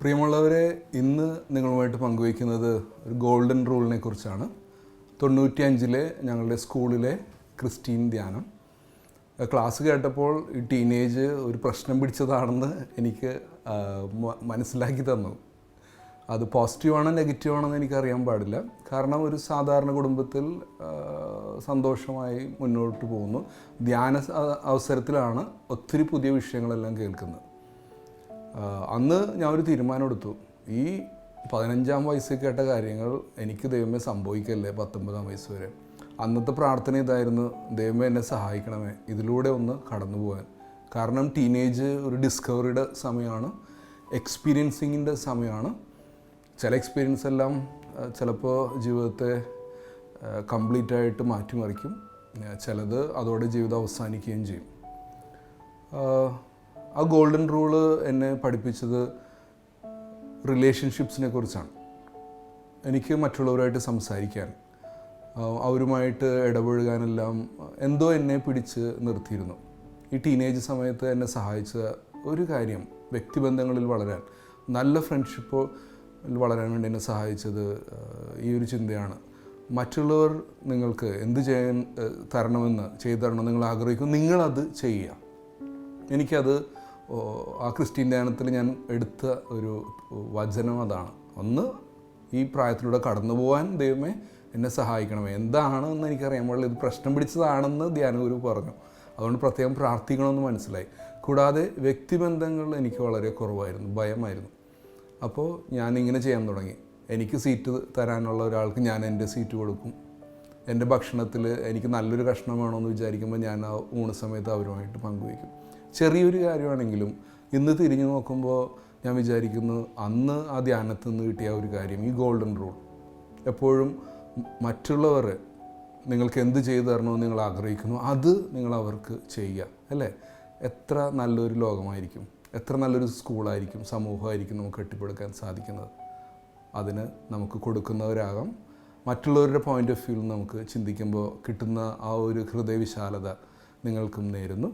പ്രിയമുള്ളവരെ ഇന്ന് നിങ്ങളുമായിട്ട് പങ്കുവയ്ക്കുന്നത് ഒരു ഗോൾഡൻ റൂളിനെ കുറിച്ചാണ് തൊണ്ണൂറ്റിയഞ്ചിലെ ഞങ്ങളുടെ സ്കൂളിലെ ക്രിസ്റ്റീൻ ധ്യാനം. ക്ലാസ് കേട്ടപ്പോൾ ഈ ടീനേജ് ഒരു പ്രശ്നം പിടിച്ചതാണെന്ന് എനിക്ക് മനസ്സിലാക്കി തന്നു. അത് പോസിറ്റീവാണോ നെഗറ്റീവാണെന്ന് എനിക്കറിയാൻ പാടില്ല. കാരണം ഒരു സാധാരണ കുടുംബത്തിൽ സന്തോഷമായി മുന്നോട്ട് പോകുന്നു. ധ്യാന അവസരത്തിലാണ് ഒത്തിരി പുതിയ വിഷയങ്ങളെല്ലാം കേൾക്കുന്നത്. അന്ന് ഞാൻ ഒരു തീരുമാനം എടുത്തു. ഈ പതിനഞ്ചാം വയസ്സിൽ കേട്ട കാര്യങ്ങൾ എനിക്ക് ദൈവമേ സംഭവിക്കല്ലേ പത്തൊമ്പതാം വയസ്സ് വരെ. അന്നത്തെ പ്രാർത്ഥന ഇതായിരുന്നു ദൈവമേ എന്നെ സഹായിക്കണമേ ഇതിലൂടെ ഒന്ന് കടന്നു പോകാൻ. കാരണം ടീനേജ് ഒരു ഡിസ്കവറിയുടെ സമയമാണ് എക്സ്പീരിയൻസിങ്ങിന്റെ സമയമാണ്. ചില എക്സ്പീരിയൻസ് എല്ലാം ചിലപ്പോൾ ജീവിതത്തെ കംപ്ലീറ്റ് ആയിട്ട് മാറ്റിമറിക്കും. ചിലത് അതോടെ ജീവിതം അവസാനിക്കുകയും ചെയ്യും. ആ ഗോൾഡൻ റൂൾ എന്നെ പഠിപ്പിച്ചത് റിലേഷൻഷിപ്സിനെ കുറിച്ചാണ്. എനിക്ക് മറ്റുള്ളവരുമായിട്ട് സംസാരിക്കാൻ അവരുമായിട്ട് ഇടപഴകാനെല്ലാം എന്തോ എന്നെ പിടിച്ച് നിർത്തിയിരുന്നു. ഈ ടീനേജ് സമയത്ത് എന്നെ സഹായിച്ച ഒരു കാര്യം വ്യക്തിബന്ധങ്ങളിൽ വളരാൻ നല്ല ഫ്രണ്ട്ഷിപ്പ് വളരാൻ വേണ്ടി എന്നെ സഹായിച്ചത് ഈ ഒരു ചിന്തയാണ്. മറ്റുള്ളവർ നിങ്ങൾക്ക് എന്ത് ചെയ്യാൻ തരണമെന്ന് ചെയ്തു തരണമെന്ന് നിങ്ങൾ ആഗ്രഹിക്കും നിങ്ങളത് ചെയ്യുക. എനിക്കത് ആ ക്രിസ്ത്യൻ ധ്യാനത്തിൽ ഞാൻ എടുത്ത ഒരു വചനം അതാണ്. ഒന്ന് ഈ പ്രായത്തിലൂടെ കടന്നു പോകാൻ ദൈവമേ എന്നെ സഹായിക്കണമേ. എന്താണെന്ന് എനിക്കറിയാൻ പാടില്ല. ഇത് പ്രശ്നം പിടിച്ചതാണെന്ന് ധ്യാനഗുരു പറഞ്ഞു. അതുകൊണ്ട് പ്രത്യേകം പ്രാർത്ഥിക്കണമെന്ന് മനസ്സിലായി. കൂടാതെ വ്യക്തിബന്ധങ്ങൾ എനിക്ക് വളരെ കുറവായിരുന്നു. ഭയമായിരുന്നു. അപ്പോൾ ഞാൻ ഇങ്ങനെ ചെയ്യാൻ തുടങ്ങി. എനിക്ക് സീറ്റ് തരാനുള്ള ഒരാൾക്ക് ഞാൻ എന്റെ സീറ്റ് കൊടുക്കും. എന്റെ ഭക്ഷണത്തിൽ എനിക്ക് നല്ലൊരു കഷ്ണം വേണമെന്ന് വിചാരിക്കുമ്പോൾ ഞാൻ ആ ഊണ് സമയത്ത് അവരുമായിട്ട് പങ്കുവയ്ക്കും. ചെറിയൊരു കാര്യമാണെങ്കിലും ഇന്ന് തിരിഞ്ഞു നോക്കുമ്പോൾ ഞാൻ വിചാരിക്കുന്നു അന്ന് ആ ധ്യാനത്തിൽ നിന്ന് കിട്ടിയ ഒരു കാര്യം ഈ ഗോൾഡൻ റൂൾ എപ്പോഴും മറ്റുള്ളവർ നിങ്ങൾക്ക് എന്ത് ചെയ്തു തരണമെന്ന് നിങ്ങൾ ആഗ്രഹിക്കുന്നു അത് നിങ്ങൾ അവർക്ക് ചെയ്യുക അല്ലേ? എത്ര നല്ലൊരു ലോകമായിരിക്കും എത്ര നല്ലൊരു സ്കൂളായിരിക്കും സമൂഹമായിരിക്കും നമുക്ക് കെട്ടിപ്പടുക്കാൻ സാധിക്കുന്നത്. അതിന് നമുക്ക് കൊടുക്കുന്നവരാകാം. മറ്റുള്ളവരുടെ പോയിന്റ് ഓഫ് വ്യൂ നമുക്ക് ചിന്തിക്കുമ്പോൾ കിട്ടുന്ന ആ ഒരു ഹൃദയവിശാലത നിങ്ങൾക്കും നേരുന്നു.